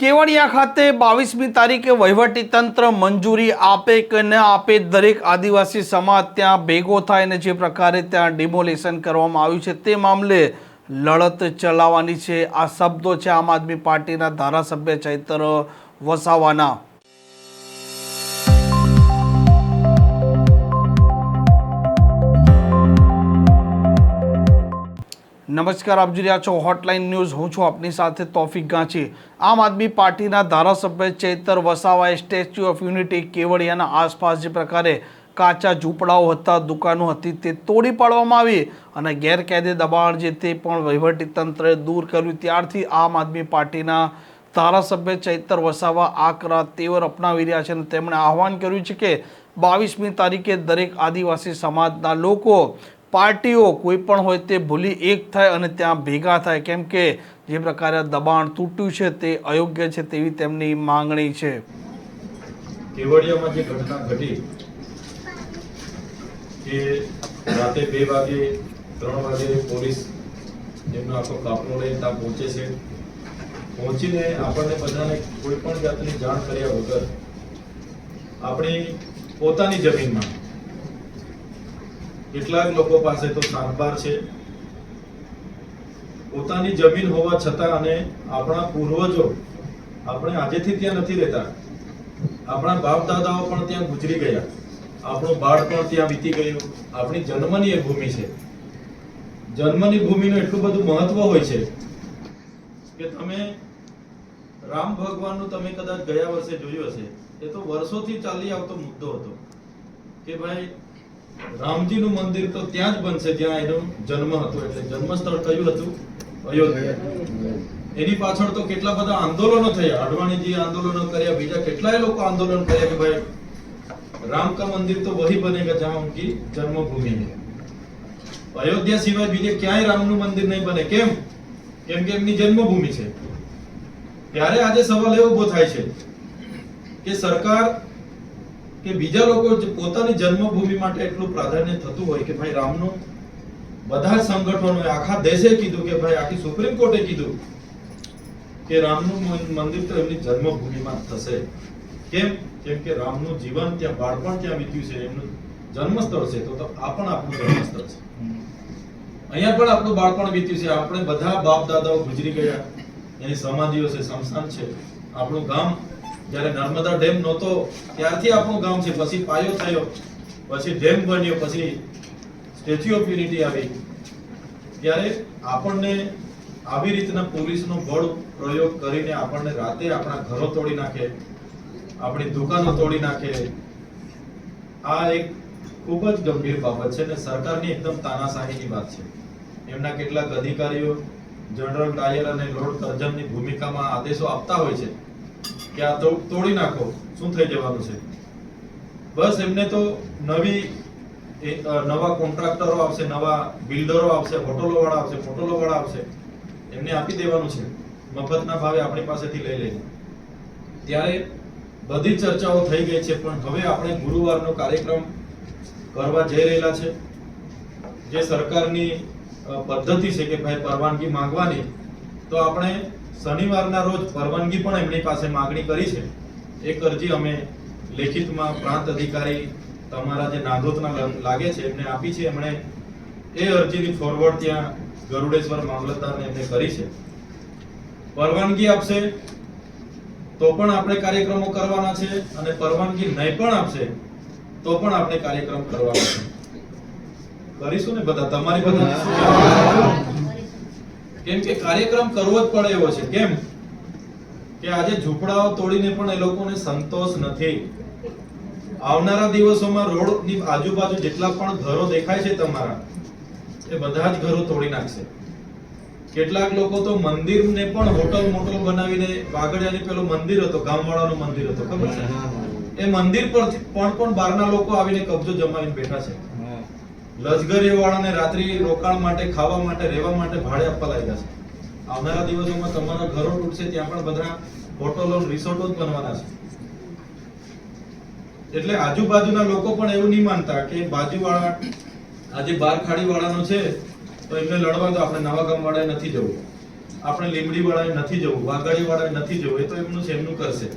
કેવડિયા ખાતે બાવીસમી તારીખે વહીવટી તંત્ર મંજૂરી આપે કે ન આપે દરેક આદિવાસી સમાજ ત્યાં ભેગો થાય અને જે પ્રકારે ત્યાં ડિમોલેશન કરવામાં આવ્યું છે તે મામલે લડત ચલાવવાની છે. આ શબ્દો છે આમ આદમી પાર્ટીના ધારાસભ્ય ચૈતર વસાવાના. નમસ્કાર, આપ જોઈ રહ્યા છો હોટલાઇન ન્યૂઝ હું છું આપની સાથે તોફિક ગાંચી. આમ આદમી પાર્ટીના ધારાસભ્ય ચેતર વસાવાએ સ્ટેચ્યુ ઓફ યુનિટી કેવડિયાના આસપાસ જે પ્રકારે કાચા ઝૂંપડાઓ હતા, દુકાનો હતી, તે તોડી પાડવામાં આવી અને ગેરકાયદે દબાણ જે તે પણ વહીવટી તંત્રએ દૂર કર્યું. ત્યારથી આમ આદમી પાર્ટીના ધારાસભ્ય ચૈતર વસાવા આકરા તેવર અપનાવી રહ્યા છે અને તેમણે આહવાન કર્યું છે કે બાવીસમી તારીખે દરેક આદિવાસી સમાજના લોકો પાર્ટીઓ કોઈ પણ હોય તે ભૂલી એક થાય અને ત્યાં ભેગા થાય. કેમ કે જે પ્રકારે દબાણ તૂટ્યું છે તે અયોગ્ય છે તેવી તેમની માંગણી છે. કેવડિયામાં જે ઘટના ઘટી કે રાતે બે વાગે, ત્રણ વાગે પોલીસ એમનો આખો કાફલો લઈને ત્યાં પહોંચે છે. પહોંચીને આપણને બધાને કોઈ પણ જાતની જાણ કર્યા વગર આપણી પોતાની જમીનમાં કેટલાક લોકો પાસે તો સાતબાર છે. પોતાની જમીન હોવા છતાં અને આપણા પૂર્વજો આપણે આજેથી ત્યાં નથી રહેતા. આપણા બાપ દાદાઓ પણ ત્યાં ગુજરી ગયા. આપણું બાળપણ ત્યાં વીતી ગયું. આપણી જન્મની એ ભૂમિ છે. જન્મની ભૂમિનું એટલું બધું મહત્વ હોય છે કે તમે રામ ભગવાનનું તમે કદાચ ગયા વર્ષે જોયું હશે. એ તો વર્ષોથી ચાલી આવતો મુદ્દો હતો કે ભાઈ રામજીનું મંદિર તો ત્યાં જ બનશે જ્યાં એનો જન્મ હતો, એટલે જન્મ સ્થળ કયું હતું? અયોધ્યા. એની પાછળ તો કેટલા બધા આંદોલનો થયા. અડવાણીજી આંદોલનો કર્યા, બીજા કેટલાય લોકો આંદોલન કર્યા કે ભાઈ રામ મંદિર તો વહી બનેગા જહાં ઉનકી જન્મભૂમિ હે અયોધ્યા સિવાય બીજે ક્યાંય રામનું મંદિર નહીં બને. કેમ? કેમ કે એમની જન્મભૂમિ છે. ત્યારે આજે સવાલ એવો ઊભો થાય છે કે સરકાર કે બીજા લોકો પોતાની જન્મભૂમિ માટે એટલું પ્રાધાન્ય થતું હોય કે ભાઈ રામનું બધા જ આખા દેશે કીધું કે ભાઈ આખી સુપ્રીમ કોર્ટે કીધું કે રામનું મંદિર તો એમની જન્મભૂમિમાં થશે. કેમ? કેમ કે રામનું જીવન ત્યાં બાળપણ ત્યાં વીત્યું છે, એમનું જન્મસ્થળ છે, તો આ પણ આપણું જન્મસ્થળ છે. અહીંયા પણ આપણું બાળપણ વીત્યું છે, આપણે બધા બાપ દાદાઓ ગુજરી ગયા, એની સમાધિઓ છે સ્મશાન છે, આપણું ગામ જ્યારે નર્મદા ડેમ નહોતો, ત્યારથી આપણું ગામ છે. પછી પાયો થયો, પછી ડેમ બન્યો, પછી સ્ટેચ્યુ ઓફ યુનિટી આવી. ત્યારે આપણને આવી રીતના પોલીસનો બળ પ્રયોગ કરીને આપણને રાતે આપણા ઘરો તોડી નાખે, આપણી દુકાનો તોડી નાખે. આ એક ખૂબ જ ગંભીર બાબત છે અને સરકારની એકદમ તાનાશાહીની વાત છે. એમના કેટલાક અધિકારીઓ, જનરલ ડાયર અને લોર્ડ કરજનની ભૂમિકામાં આદેશો આપતા હોય છે. કે આ તોડી નાખો. શું થઈ જવાનું છે? બસ એમને તો નવી નવા કોન્ટ્રાક્ટરો આવશે, નવા બિલ્ડરો આવશે હોટલો વાળા આવશે હોટલો વાળા આવશે. એમને આપી દેવાનું છે. મફતના ભાવે આપણી પાસેથી લઈ લઈને ત્યારે બધી ચર્ચાઓ થઈ ગઈ છે, પણ હવે આપણે ગુરુવારનો કાર્યક્રમ કરવા જઈ રહેલા છે. જે સરકારની પદ્ધતિ છે કે ભાઈ પરવાનગી માંગવાની, તો આપણે શનિવારના રોજ પરવાનગી પણ એમની પાસે માગણી કરી છે. એક અરજી અમે લેખિતમાં પ્રાંત અધિકારી તમારા જે નાગોતના લાગે છે, એમને આપી છે. એમણે એ અરજીની ફોરવર્ડ ત્યાં ગરુડેશ્વર મામલતદારને એમને કરી છે. પરવાનગી આપશે તો પણ આપણે કાર્યક્રમો કરવાના છે અને પરવાનગી નહીં પણ આપશે તો પણ આપણે કાર્યક્રમ કરવાના છે. કરીશું ને બધા? તમારી બધા? કેમ કે કાર્યક્રમ કરવો જ પડે એવો છે. કેમ? કે આજે ઝૂંપડાઓ તોડીને પણ એ લોકોને સંતોષ નથી. આવનારા દિવસોમાં રોડની આજુબાજુ જેટલા પણ ઘરો દેખાય છે તમારા એ બધા જ ઘરો તોડી નાખશે. કેટલાક લોકો તો મંદિરને પણ હોટલ મોટલ બનાવીને વાગડિયાની પેલું મંદિર હતો ગામવાળાનું મંદિર હતો ખબર છે? એ મંદિર પર પણ પણ બહારના લોકો આવીને કબજો જમાવીને બેઠા છે. લશ્કરી વાળાને રાત્રિ રોકાણ માટે, ખાવા માટે, રહેવા માટે ભાડે આપવા લાગ્યા છે. આવનારા દિવસોમાં તમારા ઘરો તૂટશે, ત્યાં પણ બધા હોટલો રિસોર્ટો જ બનવાના છે. એટલે આજુબાજુના લોકો પણ એવું નહીં માનતા કે બાજુવાળા, આજે બાર ખાડી વાળાનો છે, તો એમને લડવા તો આપણે નવા ગામ વાળાએ નથી જવું. આપણે લીમડી વાળાએ નથી જવું વાઘાડી વાળાએ નથી જવું, એ તો એમનું છે, એમનું કરશે.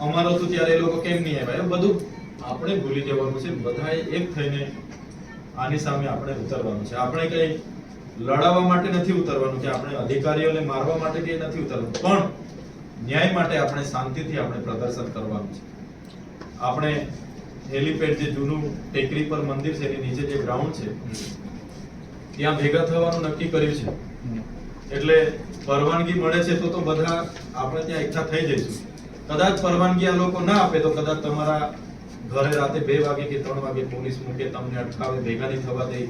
અમારો તો ત્યારે એ લોકો કેમ નહીં આવ્યા? એ બધું આપણે ભૂલી જવાનું છે, બધાએ એક થઈને આની સામે આપણે ઉતરવાનું છે. આપણે કઈ લડાવવા માટે નથી ઉતરવાનું કે આપણે અધિકારીઓને મારવા માટે કે નથી ઉતરવાનું. પણ ન્યાય માટે આપણે શાંતિથી આપણે પ્રદર્શન કરવાનું છે. આપણે હેલીપેડ જે જૂનું ટેકરી પર મંદિર છે એની નીચે જે ગ્રાઉન્ડ છે, ત્યાં ભેગા થવાનું નક્કી કર્યું છે. એટલે પરવાનગી મળે છે તો તો બધા આપણે ત્યાં એકઠા થઈ જઈશું. કદાચ પરવાનગી આ લોકો ના આપે તો કદાચ તમારા ઘરે રાતે બે વાગે કે ત્રણ વાગે પોલીસ મૂકે, તમને અટકાવે, ભેગા નહીં થવા દે.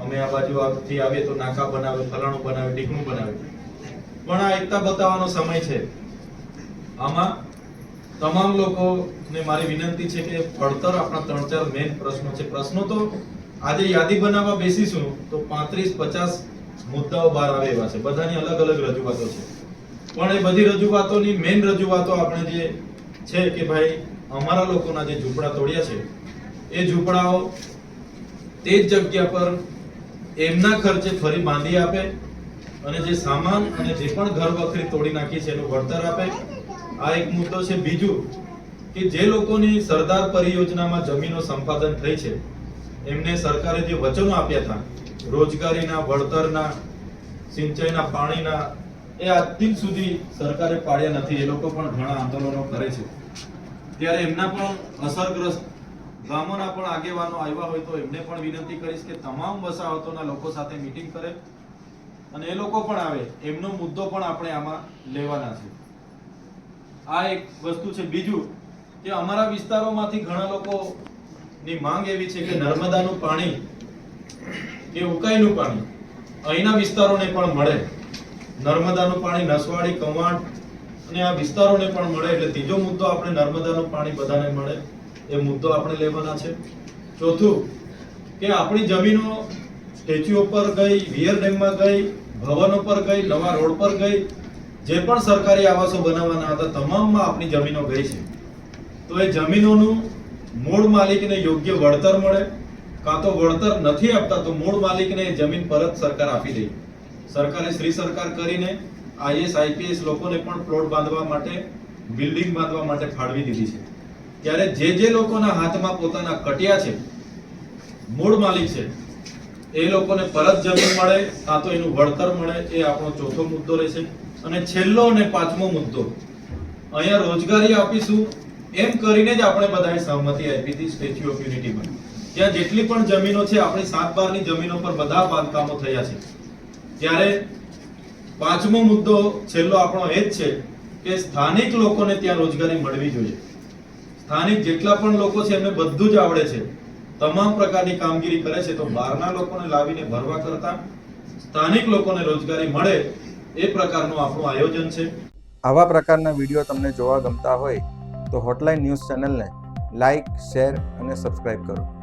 અમે આ બાજુ થી આવીએ તો નાકા બનાવે, ફલાણું બનાવે, ઢીકણું બનાવે. પણ આ એકતા બતાવવાનો સમય છે. આમાં તમામ લોકોને મારી વિનંતી છે કે પડતર આપણા ત્રણ ચાર મેઇન પ્રશ્નો છે. પ્રશ્નો તો આજે યાદી બનાવવા બેસીશું, તો પાંત્રીસ, પચાસ મુદ્દાઓ બહાર આવે એવા છે. બધાની અલગ અલગ રજૂઆતો છે. પણ એ બધી રજૂઆતોની મેઇન રજૂઆતો આપણે જે છે કે ભાઈ અમારા લોકોના જે ઝૂંપડા તોડ્યા છે, એ ઝૂંપડાઓ તે જ જગ્યા પર એમના ખર્ચે ફરી બાંધી આપે અને જે સામાન અને જે પણ ઘર વખરી તોડી નાખી છે એનું વળતર આપે. આ એક મુદ્દો છે. બીજું કે જે લોકોની સરદાર પરિયોજનામાં જમીનો સંપાદન થઈ છે, એમને સરકારે જે વચનો આપ્યા હતા, રોજગારીના, વળતરના, સિંચાઈના, પાણીના, એ આજ સુધી સરકારે પાડ્યા નથી. એ લોકો પણ ઘણા આંદોલનો કરે છે. ત્યારે એમના પણ અસરગ્રસ્ત ગામોના પણ આગેવાનો આવ્યા હોય તો એમને પણ વિનંતી કરીશ કે તમામ વસાહતોના લોકો સાથે મિટિંગ કરે અને એ લોકો પણ આવે. એમનો મુદ્દો પણ આપણે આમાં લેવાના છે. આ એક વસ્તુ છે. બીજું કે અમારા વિસ્તારોમાંથી ઘણા લોકોની માંગ એવી છે કે નર્મદાનું પાણી કે ઉકાઈનું પાણી અહીંના વિસ્તારોને પણ મળે. નર્મદાનું પાણી નસવાડી, કવાંટ અને આ વિસ્તારોને પણ મળે એટલે ત્રીજો મુદ્દો આપણે નર્મદાનું પાણી બધાને મળે, એ મુદ્દો આપણે લેવાના છે. ચોથું, કે આપણી જમીનો સ્ટેચ્યુ ઉપર ગઈ, વિયર ડેમમાં ગઈ, ભવનો પર ગઈ, નવા રોડ પર ગઈ, જે પણ સરકારી આવાસો બનાવવાના હતા, તમામમાં આપણી જમીનો ગઈ છે. તો એ જમીનોનું મૂળ માલિકને યોગ્ય વળતર મળે, કાં તો વળતર નથી આપતા, તો મૂળ માલિકને એ જમીન પરત સરકાર આપી દે. સરકારે શ્રી સરકાર કરીને આઈએસ, આઈપીએસ લોકોને પણ પ્લોટ બાંધવા માટે, બિલ્ડિંગ બાંધવા માટે ફાળવી દીધી છે. ત્યારે જે જે લોકોના હાથમાં પોતાના કટિયા છે, મૂળ માલિક છે, એ લોકોને પરત જમીન મળે, કાં તો એનું વળતર મળે, એ આપણો ચોથો મુદ્દો રહેશે. અને છેલ્લો અને પાંચમો મુદ્દો, અહીંયા રોજગારી આપીશું એમ કરીને જ આપણે બધાએ સહમતિ આપી હતી સ્ટેચ્યુ ઓફ યુનિટીમાં. ત્યાં જેટલી પણ જમીનો છે, આપણી સાત બારની જમીનો પર બધા બાંધકામો થયા છે. ત્યારે પાંચમો મુદ્દો છેલ્લો આપણો એ જ છે કે સ્થાનિક લોકોને ત્યાં રોજગારી મળવી જોઈએ. સ્થાનિક જેટલા પણ લોકો છે, એમને બધું જ આવડે છે. તમામ પ્રકારની કામગીરી કરે છે, તો બહારના લોકોને લાવીને ભરવા કરતા સ્થાનિક લોકોને રોજગારી મળે એ પ્રકારનું આપણું આયોજન છે. આવા પ્રકારના વીડિયો તમને જોવા ગમતા હોય, તો હોટલાઇન ન્યૂઝ ચેનલને લાઇક શેર અને સબસ્ક્રાઇબ કરો.